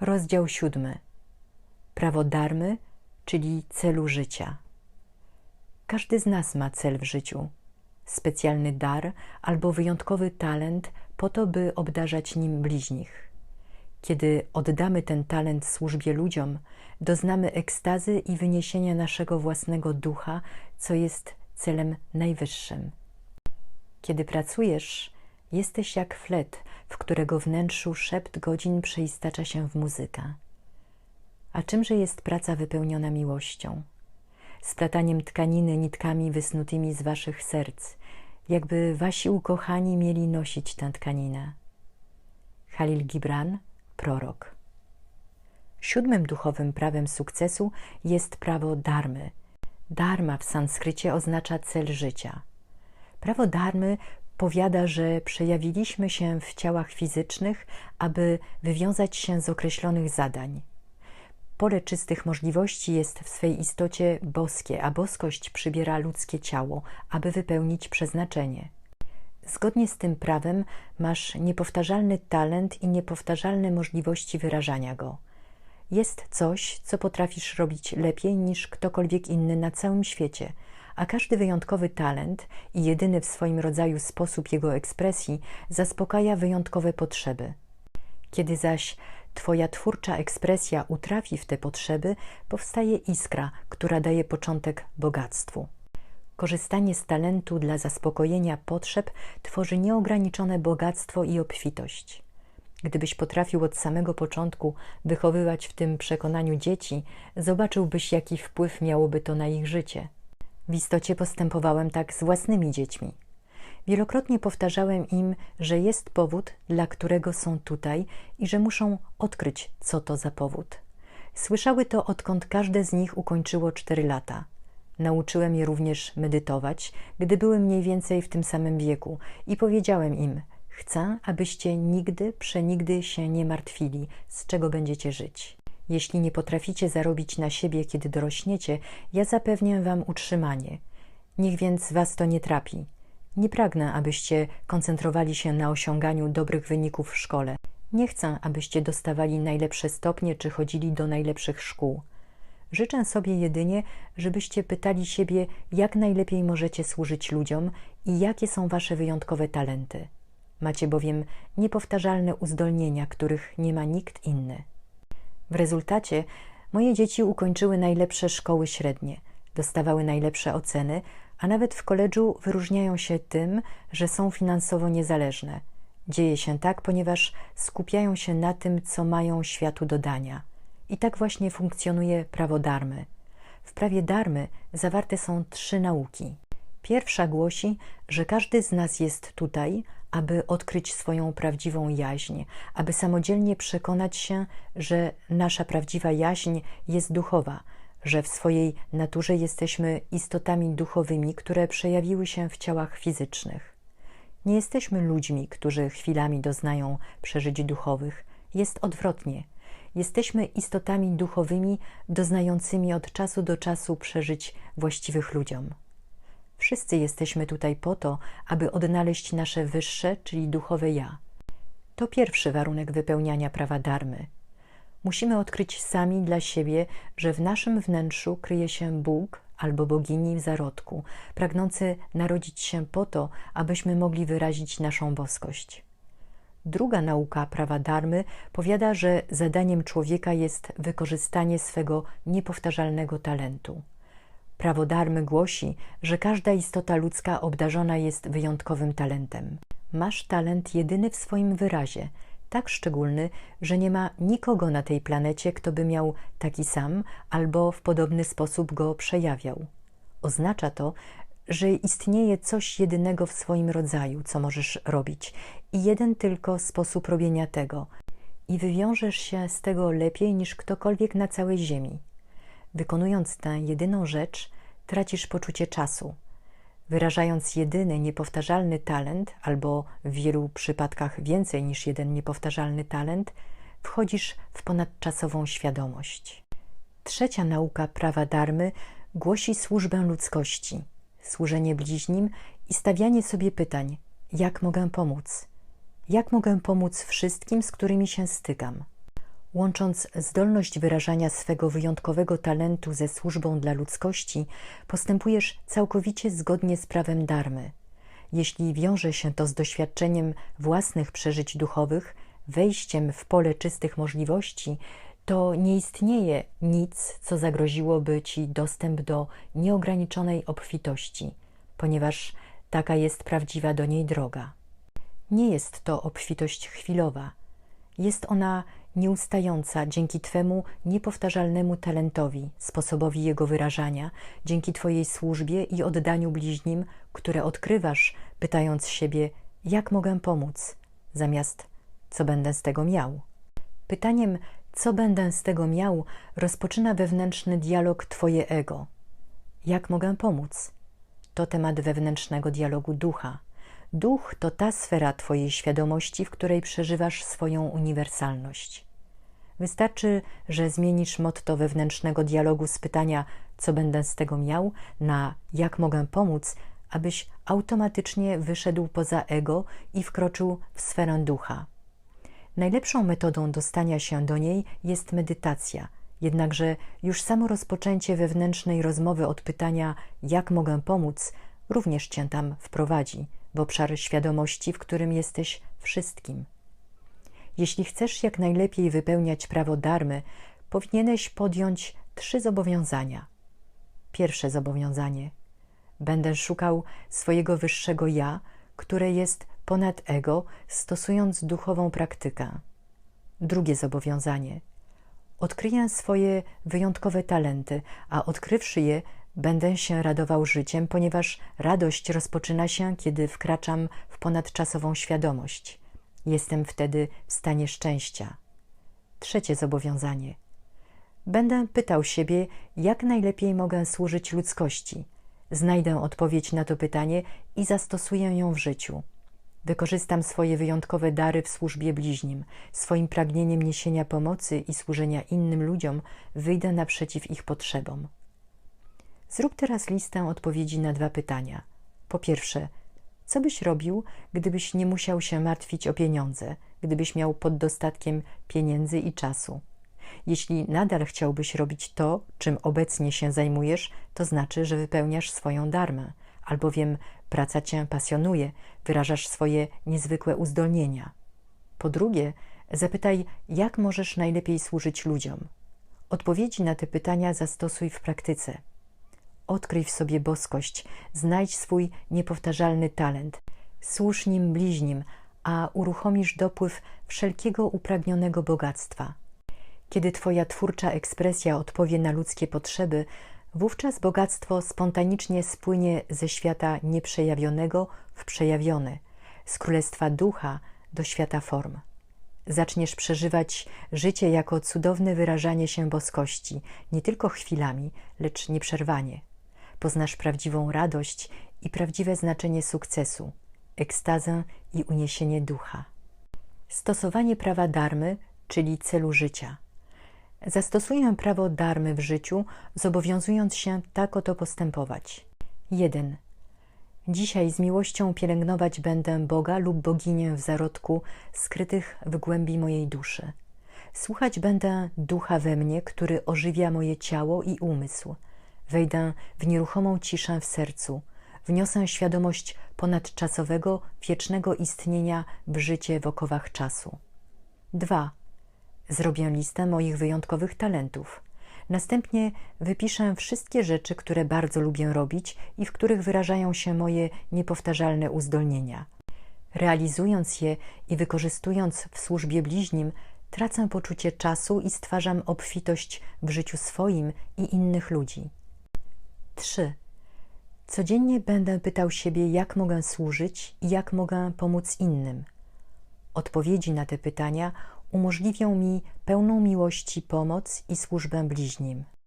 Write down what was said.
Rozdział siódmy. Prawo darmy, czyli celu życia. Każdy z nas ma cel w życiu. Specjalny dar albo wyjątkowy talent po to, by obdarzać nim bliźnich. Kiedy oddamy ten talent służbie ludziom, doznamy ekstazy i wyniesienia naszego własnego ducha, co jest celem najwyższym. Kiedy pracujesz, jesteś jak flet, w którego wnętrzu szept godzin przeistacza się w muzykę. A czymże jest praca wypełniona miłością? Splataniem tkaniny nitkami wysnutymi z waszych serc, jakby wasi ukochani mieli nosić tę tkaninę. Halil Gibran, prorok. Siódmym duchowym prawem sukcesu jest prawo darmy. Dharma w sanskrycie oznacza cel życia. Prawo darmy powiada, że przejawiliśmy się w ciałach fizycznych, aby wywiązać się z określonych zadań. Pole czystych możliwości jest w swej istocie boskie, a boskość przybiera ludzkie ciało, aby wypełnić przeznaczenie. Zgodnie z tym prawem masz niepowtarzalny talent i niepowtarzalne możliwości wyrażania go. Jest coś, co potrafisz robić lepiej niż ktokolwiek inny na całym świecie, a każdy wyjątkowy talent i jedyny w swoim rodzaju sposób jego ekspresji zaspokaja wyjątkowe potrzeby. Kiedy zaś Twoja twórcza ekspresja utrafi w te potrzeby, powstaje iskra, która daje początek bogactwu. Korzystanie z talentu dla zaspokojenia potrzeb tworzy nieograniczone bogactwo i obfitość. Gdybyś potrafił od samego początku wychowywać w tym przekonaniu dzieci, zobaczyłbyś, jaki wpływ miałoby to na ich życie. W istocie postępowałem tak z własnymi dziećmi. Wielokrotnie powtarzałem im, że jest powód, dla którego są tutaj i że muszą odkryć, co to za powód. Słyszały to, odkąd każde z nich ukończyło cztery lata. Nauczyłem je również medytować, gdy były mniej więcej w tym samym wieku i powiedziałem im: Chcę, abyście nigdy, przenigdy się nie martwili, z czego będziecie żyć. Jeśli nie potraficie zarobić na siebie, kiedy dorośniecie, ja zapewnię wam utrzymanie. Niech więc was to nie trapi. Nie pragnę, abyście koncentrowali się na osiąganiu dobrych wyników w szkole. Nie chcę, abyście dostawali najlepsze stopnie czy chodzili do najlepszych szkół. Życzę sobie jedynie, żebyście pytali siebie, jak najlepiej możecie służyć ludziom i jakie są wasze wyjątkowe talenty. Macie bowiem niepowtarzalne uzdolnienia, których nie ma nikt inny. W rezultacie moje dzieci ukończyły najlepsze szkoły średnie, dostawały najlepsze oceny, a nawet w koledżu wyróżniają się tym, że są finansowo niezależne. Dzieje się tak, ponieważ skupiają się na tym, co mają światu do dania. I tak właśnie funkcjonuje prawo darmy. W prawie darmy zawarte są trzy nauki. Pierwsza głosi, że każdy z nas jest tutaj, aby odkryć swoją prawdziwą jaźń, aby samodzielnie przekonać się, że nasza prawdziwa jaźń jest duchowa, że w swojej naturze jesteśmy istotami duchowymi, które przejawiły się w ciałach fizycznych. Nie jesteśmy ludźmi, którzy chwilami doznają przeżyć duchowych. Jest odwrotnie. Jesteśmy istotami duchowymi, doznającymi od czasu do czasu przeżyć właściwych ludziom. Wszyscy jesteśmy tutaj po to, aby odnaleźć nasze wyższe, czyli duchowe ja. To pierwszy warunek wypełniania prawa darmy – Musimy odkryć sami dla siebie, że w naszym wnętrzu kryje się Bóg albo bogini w zarodku, pragnący narodzić się po to, abyśmy mogli wyrazić naszą boskość. Druga nauka prawa darmy powiada, że zadaniem człowieka jest wykorzystanie swego niepowtarzalnego talentu. Prawo darmy głosi, że każda istota ludzka obdarzona jest wyjątkowym talentem. Masz talent jedyny w swoim wyrazie – tak szczególny, że nie ma nikogo na tej planecie, kto by miał taki sam albo w podobny sposób go przejawiał. Oznacza to, że istnieje coś jedynego w swoim rodzaju, co możesz robić, i jeden tylko sposób robienia tego, i wywiążesz się z tego lepiej niż ktokolwiek na całej Ziemi. Wykonując tę jedyną rzecz, tracisz poczucie czasu wyrażając jedyny niepowtarzalny talent, albo w wielu przypadkach więcej niż jeden niepowtarzalny talent, wchodzisz w ponadczasową świadomość. Trzecia nauka prawa darmy głosi służbę ludzkości, służenie bliźnim i stawianie sobie pytań: jak mogę pomóc? Jak mogę pomóc wszystkim, z którymi się stykam? Łącząc zdolność wyrażania swego wyjątkowego talentu ze służbą dla ludzkości, postępujesz całkowicie zgodnie z prawem darmy. Jeśli wiąże się to z doświadczeniem własnych przeżyć duchowych, wejściem w pole czystych możliwości, to nie istnieje nic, co zagroziłoby ci dostęp do nieograniczonej obfitości, ponieważ taka jest prawdziwa do niej droga. Nie jest to obfitość chwilowa, jest ona nieustająca dzięki Twemu niepowtarzalnemu talentowi, sposobowi jego wyrażania, dzięki Twojej służbie i oddaniu bliźnim, które odkrywasz, pytając siebie, jak mogę pomóc, zamiast co będę z tego miał. Pytaniem, co będę z tego miał, rozpoczyna wewnętrzny dialog Twoje ego. Jak mogę pomóc? To temat wewnętrznego dialogu ducha. Duch to ta sfera Twojej świadomości, w której przeżywasz swoją uniwersalność. Wystarczy, że zmienisz motto wewnętrznego dialogu z pytania, co będę z tego miał, na jak mogę pomóc, abyś automatycznie wyszedł poza ego i wkroczył w sferę ducha. Najlepszą metodą dostania się do niej jest medytacja, jednakże już samo rozpoczęcie wewnętrznej rozmowy od pytania, jak mogę pomóc, również cię tam wprowadzi w obszar świadomości, w którym jesteś wszystkim. Jeśli chcesz jak najlepiej wypełniać prawo darmy, powinieneś podjąć trzy zobowiązania. Pierwsze zobowiązanie. Będę szukał swojego wyższego ja, które jest ponad ego, stosując duchową praktykę. Drugie zobowiązanie. Odkryję swoje wyjątkowe talenty, a odkrywszy je, będę się radował życiem, ponieważ radość rozpoczyna się, kiedy wkraczam w ponadczasową świadomość. Jestem wtedy w stanie szczęścia. Trzecie zobowiązanie. Będę pytał siebie, jak najlepiej mogę służyć ludzkości. Znajdę odpowiedź na to pytanie i zastosuję ją w życiu. Wykorzystam swoje wyjątkowe dary w służbie bliźnim. Swoim pragnieniem niesienia pomocy i służenia innym ludziom wyjdę naprzeciw ich potrzebom. Zrób teraz listę odpowiedzi na dwa pytania. Po pierwsze, co byś robił, gdybyś nie musiał się martwić o pieniądze, gdybyś miał pod dostatkiem pieniędzy i czasu? Jeśli nadal chciałbyś robić to, czym obecnie się zajmujesz, to znaczy, że wypełniasz swoją darmę, albowiem praca cię pasjonuje, wyrażasz swoje niezwykłe uzdolnienia. Po drugie, zapytaj, jak możesz najlepiej służyć ludziom. Odpowiedzi na te pytania zastosuj w praktyce. Odkryj w sobie boskość, znajdź swój niepowtarzalny talent, służ nim bliźnim, a uruchomisz dopływ wszelkiego upragnionego bogactwa. Kiedy Twoja twórcza ekspresja odpowie na ludzkie potrzeby, wówczas bogactwo spontanicznie spłynie ze świata nieprzejawionego w przejawiony, z królestwa ducha do świata form. Zaczniesz przeżywać życie jako cudowne wyrażanie się boskości, nie tylko chwilami, lecz nieprzerwanie poznasz prawdziwą radość i prawdziwe znaczenie sukcesu, ekstazę i uniesienie ducha. Stosowanie prawa darmy, czyli celu życia. Zastosuję prawo darmy w życiu, zobowiązując się tak oto postępować. 1. Dzisiaj z miłością pielęgnować będę Boga lub boginię w zarodku skrytych w głębi mojej duszy. Słuchać będę ducha we mnie, który ożywia moje ciało i umysł – wejdę w nieruchomą ciszę w sercu, wniosę świadomość ponadczasowego, wiecznego istnienia w życie w okowach czasu. 2. Zrobię listę moich wyjątkowych talentów. Następnie wypiszę wszystkie rzeczy, które bardzo lubię robić i w których wyrażają się moje niepowtarzalne uzdolnienia. Realizując je i wykorzystując w służbie bliźnim, tracę poczucie czasu i stwarzam obfitość w życiu swoim i innych ludzi. 3. Codziennie będę pytał siebie, jak mogę służyć i jak mogę pomóc innym. Odpowiedzi na te pytania umożliwią mi pełną miłości pomoc i służbę bliźnim.